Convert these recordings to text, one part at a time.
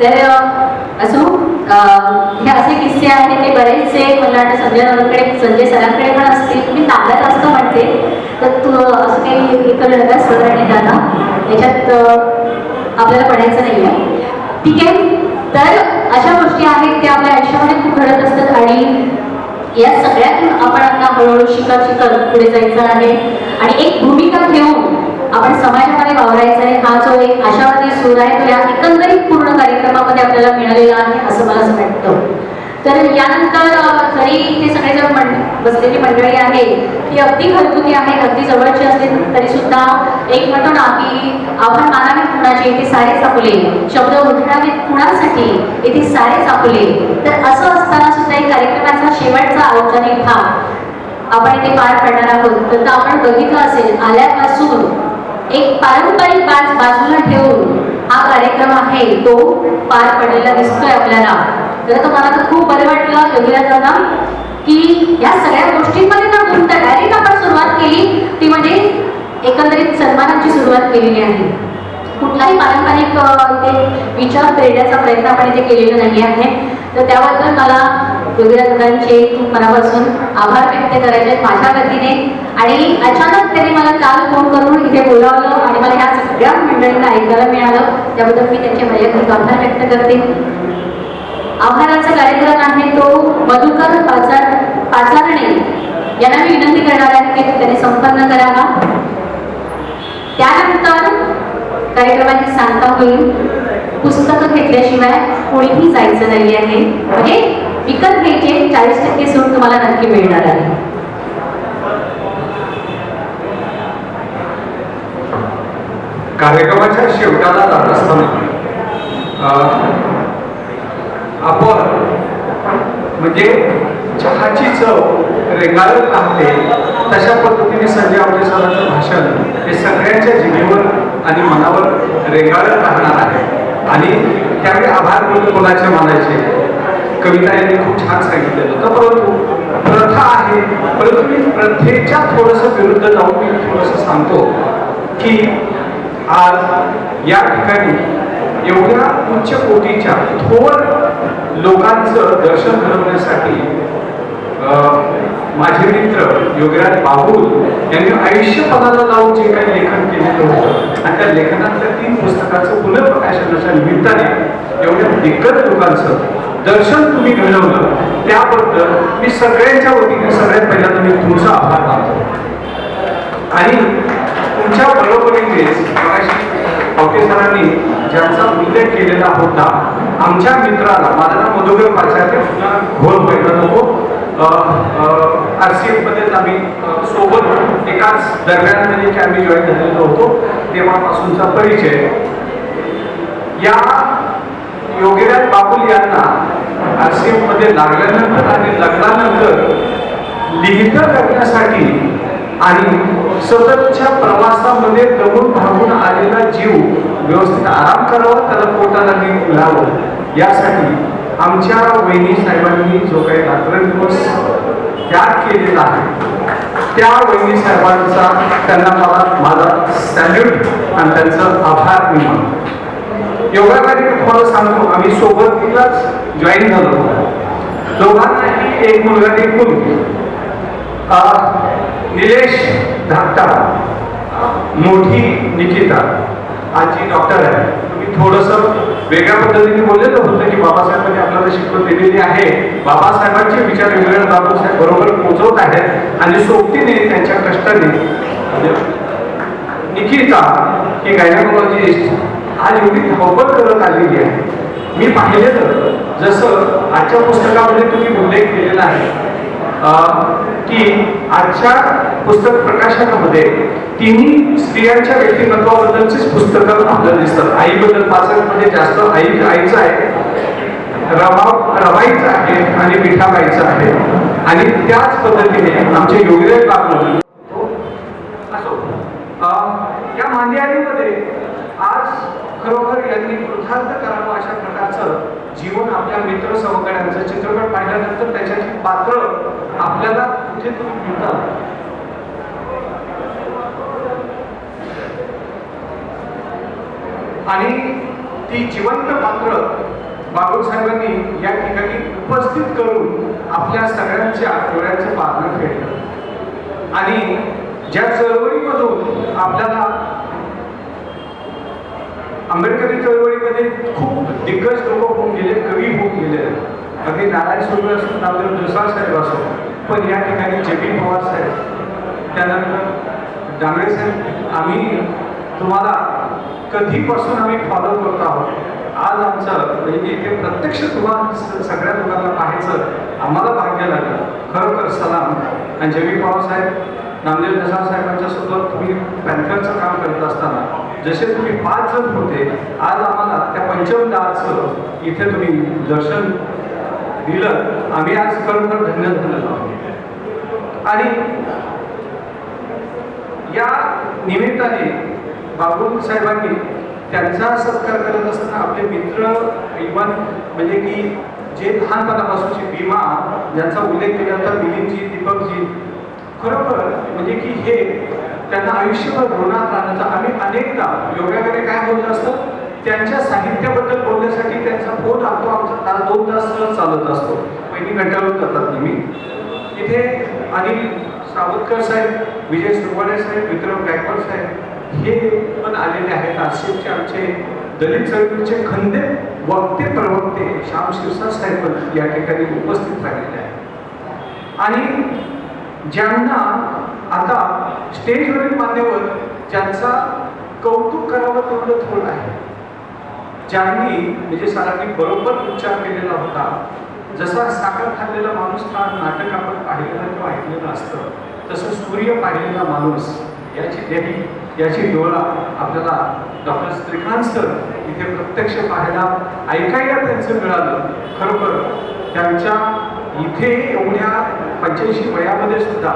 तर असो हे असे किस्से आहेत ते बरेचसे मला वाटतं संजय राऊतकडे संजय सरांकडे पण असतील. मी ताब्यात असतो म्हणते. तर तू असं काही हे करू नका सर आणि दादा. याच्यात आपल्याला पडायचं नाही आहे ठीक आहे? तर अशा गोष्टी आहेत त्या आपल्या आयुष्यामध्ये खूप घडत असतात. आणि या सगळ्यातून आपण आता हळूहळू शिकत शिकत पुढे जायचं आहे. आणि एक भूमिका घेऊन आपण समाजामध्ये वावरायचा आहे हा जो एक आशावादी सूर आहे तो या एकंदरीत पूर्ण कार्यक्रमामध्ये आपल्याला मिळालेला आहे असं मला असं वाटतं. तर यानंतर जरी ते सगळेजण बसलेली मंडळी आहे ती अगदी घरगुती आहे अगदी जवळची असली तरी सुद्धा एक म्हणतो ना की आपण मानावे कुणाचे? इथे सारे चापले शब्द उठणावे कुणासाठी? इथे सारे चापले तर असं असताना सुद्धा एक कार्यक्रमाचा शेवटचा औपचारिक भाग आपण इथे पार पडणार आहोत. तर आपण बघितलं असेल आल्यापासून एक पारंपरिक बाज बाजूला ठेवून हा कार्यक्रम आहे. तो पार पडलेला दिसतोय आपल्याला. तर तो मला तर खूप बरं वाटलं योगीराज की या सगळ्या गोष्टींमध्ये ना गुंत डायरेक्ट आपण सुरुवात केली. ती म्हणजे एकंदरीत सन्मानाची सुरुवात केलेली आहे. कुठलाही पारंपरिक ते विचार प्रेरण्याचा प्रयत्न आपण इथे केलेला नाही आहे तर त्याबद्दल मला योगीराज दादांचे खूप मनापासून आभार व्यक्त करायचे माझ्या वतीने. आणि अचानक त्यांनी मला काल फोन करून इथे बोलावलं आणि मला ह्या सगळ्या मंडळींना ऐकायला मिळालं. त्याबद्दल मी त्यांचे वैयक्तिक आभार व्यक्त करते. आभाराचा कार्यक्रम आहे तो मधुकर पाचार पाचारणे यांना मी विनंती करणार आहे की त्यांनी संपन्न करावा. त्यानंतर कार्यक्रमाची सांगता होईल. पुस्तकं घेतल्याशिवाय कोणीही जायचं नाही आहे म्हणजे विकत घ्यायचे चाळीस टक्के सूट तुम्हाला नक्की मिळणार आहे. कार्यक्रमाच्या शेवटाला जात असताना आपण म्हणजे चहाची चव रेगाळत राहते तशा पद्धतीने संजय आवडे सरांचं भाषण हे सगळ्यांच्या जिभेवर आणि मनावर रेगाळत राहणार आहे. आणि त्यावेळी आभार म्हणून कोणाचे मानायचे? कविता यांनी खूप छान सांगितलेलं होतं. परंतु प्रथा आहे. परंतु मी प्रथेच्या थोडंसं विरुद्ध जाऊन मी थोडंसं सांगतो की आज या ठिकाणी एवढ्या उच्च कोटीच्या थोर लोकांचं दर्शन घडवण्यासाठी अं, माझे मित्र योगीराज बाबूल यांनी आयुष्य पदाला लावून जे काही लेखन केलेलं होतं आणि त्या लेखनातल्या तीन पुस्तकाचं पुनर्प्रकाशनाच्या निमित्ताने एवढ्या दिग्गज लोकांचं दर्शन तुम्ही घडवलं. त्याबद्दल मी सगळ्यांच्या वतीने सगळ्यात पहिल्यांदा मी तुमचा आभार मानतो. आणि तुमच्या बरोबरीनेच पावटे सरांनी ज्यांचा उल्लेख केलेला होता आमच्या मित्राला माझं नाव मधुकर पाचार्य घोल पहिला तो आर सी एफमध्येच आम्ही सोबत एकाच दरम्यानमध्ये आम्ही जॉईन झालेलो होतो. तेव्हापासूनचा परिचय. या योगीराज बाबुल यांना आर सी लागल्यानंतर आणि लग्नानंतर लिहित करण्यासाठी आणि सततच्या प्रवासामध्ये दमून भागून आलेला जीव व्यवस्थित आराम करावा त्याला पोटाला नीट मिळावं यासाठी आमच्या वहिनी साहेबांनी जो काही रात्रंदिवस त्याग केलेला आहे त्या वहिनी साहेबांचा त्यांना मला माझा सॅल्यूट आणि त्यांचं आभार मी मानतो. योगा कार्यक्रम तुम्हाला सांगतो आम्ही सोबतीलाच जॉईन झालो. दोघांनाही एक मुलगा एक मुलगी निलेश धाकटा मोठी निकिता आजी डॉक्टर आहे. तुम्ही थोडंसं वेगळ्या पद्धतीने बोललेलं होतं की बाबासाहेबांनी आपल्याला शिकवण दिलेली आहे. बाबासाहेबांचे विचार वेगवेगळ्या बाबासाहेब बरोबर पोचवत आहेत आणि सोबतीने त्यांच्या कष्टाने निकिता ही गायनाकोलॉजिस्ट आज एवढी धावपळ करत आलेली आहे. मी पाहिलेलं जसं आजच्या पुस्तकामध्ये तुम्ही उल्लेख केलेला आहे अं, की आजच्या पुस्तक प्रकाशनामध्ये तिन्ही स्त्रियांच्या व्यक्तिमत्वाबद्दलचीच पुस्तकं आपल्याला दिसतात. आईबद्दल पाचकमध्ये म्हणजे जास्त आई आईचं आहे रवा रवाईचं आहे आणि मिठाबाईचं आहे. आणि त्याच पद्धतीने आमचे योगीराज बाबू अं, या मांदियारीमध्ये आज खरोखर यांनी कृतार्थ करावं अशा प्रकारचं जीवन आपल्या मित्र सहकार्यांचं चित्रपट पाहिल्यानंतर त्याच्याची पात्र आपल्याला कुठेतरी मिळतात आणि ती जिवंत पात्र बाबासाहेबांनी या ठिकाणी उपस्थित करून आपल्या सगळ्यांच्या डोळ्याचं पात्र फेडलं. आणि ज्या चळवळीमधून आपल्याला आंबेडकरी चळवळीमध्ये खूप दिग्गज लोक होऊन गेले कवी होऊन गेले. अगदी नारायण सुर्वे असो नामदेव दुसरा साहेब असो पण या ठिकाणी जे पी पवार साहेब त्यानंतर डांगरे साहेब आम्ही तुम्हाला कधीपासून आम्ही फॉलो करत आहोत आज आमचं म्हणजे इथे प्रत्यक्ष तुम्हाला सगळ्या लोकांना पाहायचं आम्हाला भाग्य लागलं. खरोखर सलाम. आणि जे पी पवार साहेब नामदेव दसाळ साहेबांच्या सोबत तुम्ही बँकरचं काम करत असताना जसे तुम्ही पाच जण होते आज आम्हाला त्या पंचमदाचं इथे तुम्ही दर्शन दिलं. आम्ही आज खरोखर धन्य झालेलो आणि या निमित्ताने बाबू साहेबांनी त्यांचा सत्कार करत असताना आपले मित्र इवन म्हणजे की जे लहानपणापासूनचे भीमा ज्यांचा उल्लेख केला होता मिलिंदजी दीपकजी खरोखर म्हणजे की हे त्यांना आयुष्यभर ऋणात राहण्याचा आम्ही अनेकदा योगाकडे काय बोलत असतं त्यांच्या साहित्याबद्दल बोलण्यासाठी त्यांचा फोन लागतो आमचा. तास दोन तास सहज चालत असतो. पहिली कंटाळून करतात नेहमी. इथे अनिल सावतकर साहेब विजय सुरवाडे साहेब विक्रम गायकवाड साहेब हे पण आलेले आहेत. नाशिकचे आमचे दलित चळवळीचे खंदे वक्ते प्रवक्ते श्याम शिरसाट साहेब पण या ठिकाणी उपस्थित राहिलेले आहेत. आणि ज्यांना आता स्टेजवरील मान्यवर ज्यांचा कौतुक करावं तेवढं थोडं आहे. ज्यांनी म्हणजे सरांनी बरोबर उच्चार केलेला होता. जसा साखर खाल्लेला माणूस हा नाटक आपण पाहिलेलं किंवा ऐकलेलं असतं. तसं सूर्य पाहिलेला माणूस याची देवी याची डोळा आपल्याला डॉक्टर श्रीकांत सर इथे प्रत्यक्ष पाहायला ऐकायला त्यांचं मिळालं. खरोखर त्यांच्या इथे एवढ्या पंच्याऐंशी वयामध्ये सुद्धा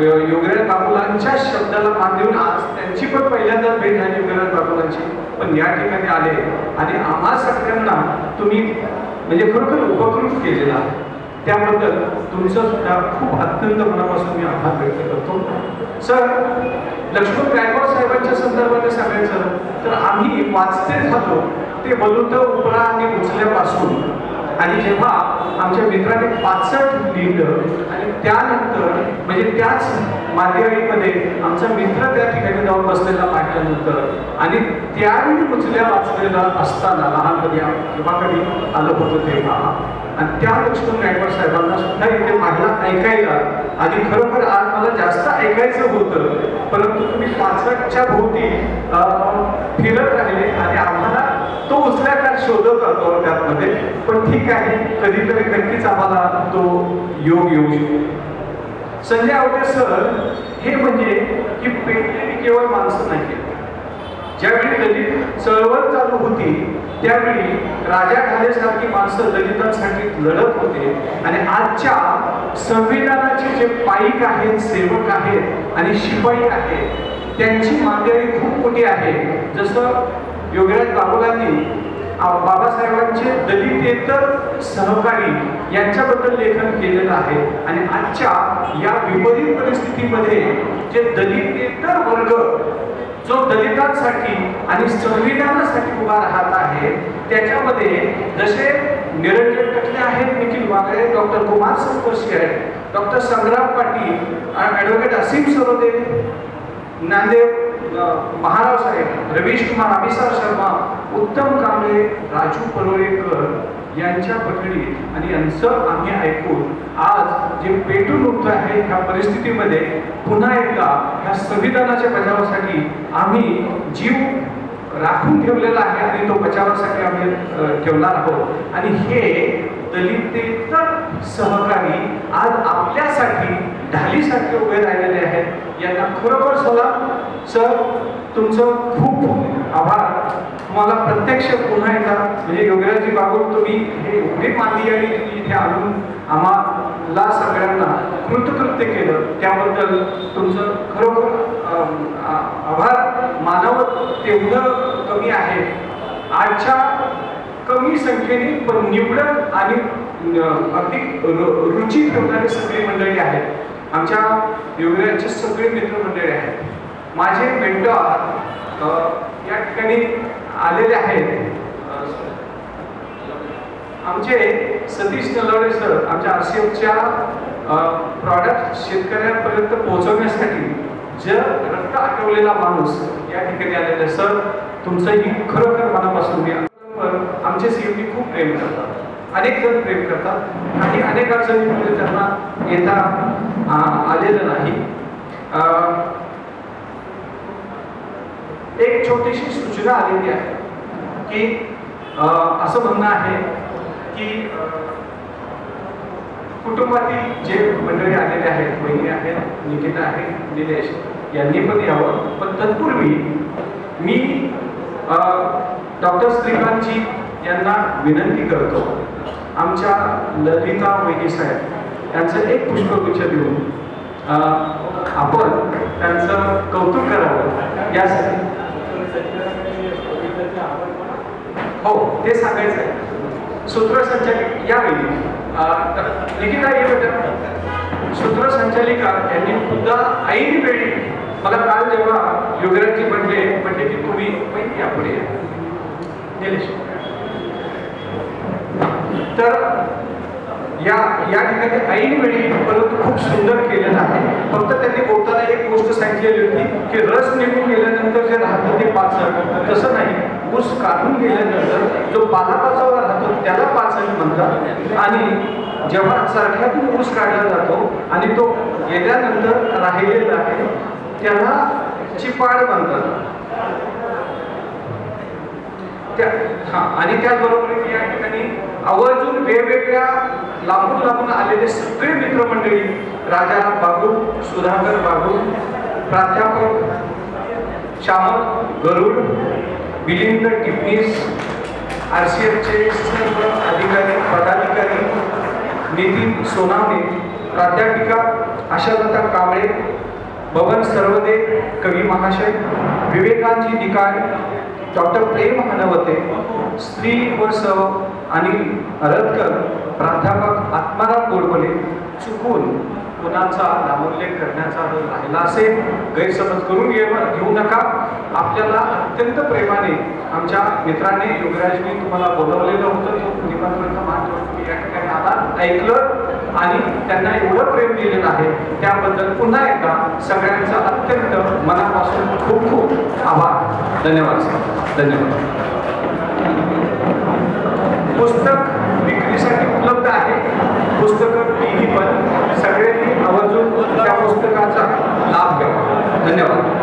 योगराज बापूलांच्या शब्दाला मान देऊन आज त्यांची पण पहिल्यांदा भेट झाली योगराज बापूलांची. पण या ठिकाणी आले आणि आम्हा सगळ्यांना तुम्ही म्हणजे खरोखर उपकृत केलेला त्याबद्दल तुमचं सुद्धा खूप अत्यंत मनापासून मी आभार व्यक्त करतो. सर लक्ष्मण गायकवाड साहेबांच्या संदर्भाने सांगायचं तर आम्ही वाचते झालो ते बलुत उपरा आणि उचल्यापासून आणि जेव्हा आमच्या मित्राने पाचट लिहिलं आणि त्यानंतर म्हणजे त्याच माध्यमिकमध्ये आमचा मित्र त्या ठिकाणी जाऊन बसलेला पाहिल्यानंतर आणि त्यावेळी उचल्या वाचलेला असताना लहानपणी जेव्हा कधी आलं होतं तेव्हा आणि त्या लक्ष्मण गायकवाड साहेबांना सुद्धा इथे पाहिला ऐकायला आणि खरोखर आज मला जास्त ऐकायचं होतं परंतु तुम्ही पाचटच्या भोवती अं, फिरत राहिले आणि आम्हाला तो उचल्या का करतो होतो त्यामध्ये. पण ठीक आहे कधीतरी नक्कीच आम्हाला तो योग येऊ शकतो. संजय आवटे सर हे म्हणजे की पेटलेली केवळ माणसं नाही ज्यावेळी दलित चळवळ चालू होती त्यावेळी राजा ढालेसारखी माणसं दलितांसाठी लढत होते. आणि आजच्या संविधानाचे जे पाईक आहेत सेवक आहेत आणि शिपाई आहेत त्यांची मांदियाळी खूप मोठी आहे. जसं योगीराज बाबुलांनी बाबासाहेबांचे दलितेतर सहकारी यांच्याबद्दल लेखन केलेलं आहे. आणि आजच्या या विपरीत परिस्थितीमध्ये जे दलितेतर वर्ग जो दलितांसाठी आणि संविधानासाठी उभा राहत आहे त्याच्यामध्ये जसे निरंजन टकले आहेत निखिल वागळे डॉक्टर कुमार संतोषी आहेत डॉक्टर संग्राम पाटील ॲडव्होकेट असीम सरोदे नांदेव महाराव साहेब रवीश कुमार अभिसार शर्मा उत्तम कांबळे राजू परोळेकर यांच्या पठडी आणि यांचं आम्ही ऐकून आज जे पेटून उठत आहे ह्या परिस्थितीमध्ये पुन्हा एकदा ह्या संविधानाच्या बचावासाठी आम्ही जीव राखून ठेवलेला आहे आणि तो बचावासाठी आम्ही ठेवणार आहोत. आणि हे दलितेतर सहकारी आज आपल्यासाठी ढालीसाठी उभे राहिलेले आहेत. यांना खरोखर सलाम. सर तुमचं खूप आभार. तुम्हाला प्रत्यक्ष पुन्हा एकदा म्हणजे योगराजी बाबू तुम्ही हे एवढी मानली आणि तुम्ही इथे आणून आम्हाला सगळ्यांना कृतकृत्य केलं. त्याबद्दल तुमचं खरोखर आभार मानवत तेवढं कमी आहे. आजच्या कमी संख्येने पण निवडक आणि अगदी रु- रुची ठेवणारी सगळी मंडळी आहेत. आमच्या योगराजचे सगळे मित्रमंडळी आहेत. माझे मेंटर या ठिकाणी आलेले आहेत. आमचे सतीश नलवडे सर आमच्या आर सी एफच्या प्रॉडक्ट शेतकऱ्यांपर्यंत पोहोचवण्यासाठी जर रक्त आटवलेला माणूस या ठिकाणी आलेला आहे. सर तुमचंही खरोखर मनापासून मी आमचे सीएमडी खूप प्रेम करतात. अनेक जण प्रेम करतात. आणि अनेक अडचणीमध्ये त्यांना येता आलेलं नाही. एक छोटीशी सूचना आलेली आहे की असं म्हणणं आहे की कुटुंबातील जे मंडळी आलेले आहेत बहिणी आहेत निकिता आहे निलेश यांनी पण यावं. पण तत्पूर्वी मी डॉक्टर श्रीकांतजी यांना विनंती करतो आमच्या ललिता वैनी साहेब यांचं एक पुष्पगुच्छ देऊन आपण त्यांचं कौतुक करावं. यासाठी हो ते सांगायचं आहे. सूत्रसंचालिक यावेळी लिखिता निकिता ये बेटा सूत्रसंचालिका यांनी मुद्दा ऐन वेळी मला काल जेव्हा युगराजची म्हणले म्हणजे की तुम्ही माहिती यापुढे निलेश. तर या या ठिकाणी ऐन वेळी परंतु खूप सुंदर केलेलं आहे. फक्त त्यांनी बोलताना एक गोष्ट सांगितलेली होती की रस निघून गेल्यानंतर जे राहतं ते पाचन तसं नाही. ऊस काढून गेल्यानंतर जो पालापाचोळा राहतो त्याला पाचन म्हणतात. आणि जेव्हा सारख्यातून ऊस काढला जातो आणि तो गेल्यानंतर राहिलेला आहे त्याला चिपाड म्हणतात. त्या हा आणि त्याचबरोबर या ठिकाणी आवर्जून वेगवेगळ्या लांबून लांबून आलेले सगळे मित्रमंडळी राजा बाबू सुधाकर बाबू प्राध्यापक श्यामक गरुड मिलिंद टिपणीस आर सी एफचे सर्व अधिकारी पदाधिकारी नितीन सोनावणे प्राध्यापिका आशालता कांबळे भवन सर्वदे कवी महाशय विवेकांजी निकाय डॉक्टर प्रेम हनवते स्त्री व सव आणि रदकर प्राध्यापक आत्माराम गोडबोले चुकून कुणाचा नामोल्लेख करण्याचा जर राहिला असेल गैरसमज करून घेऊ घेऊ नका. आपल्याला अत्यंत प्रेमाने आमच्या मित्राने युगराजनी तुम्हाला बोलवलेलं होतं. तो निमंत्रण मान ठेवून या ठिकाणी आलात ऐकलं. आणि त्यांना एवढं प्रेम दिलेलं आहे त्याबद्दल पुन्हा एकदा सगळ्यांचा अत्यंत मनापासून खूप खूप आभार. धन्यवाद सर. धन्यवाद. पुस्तक विक्रीसाठी उपलब्ध आहे. पुस्तकं तिन्ही पण सगळ्यांनी आवर्जून त्या पुस्तकाचा लाभ घ्या. धन्यवाद.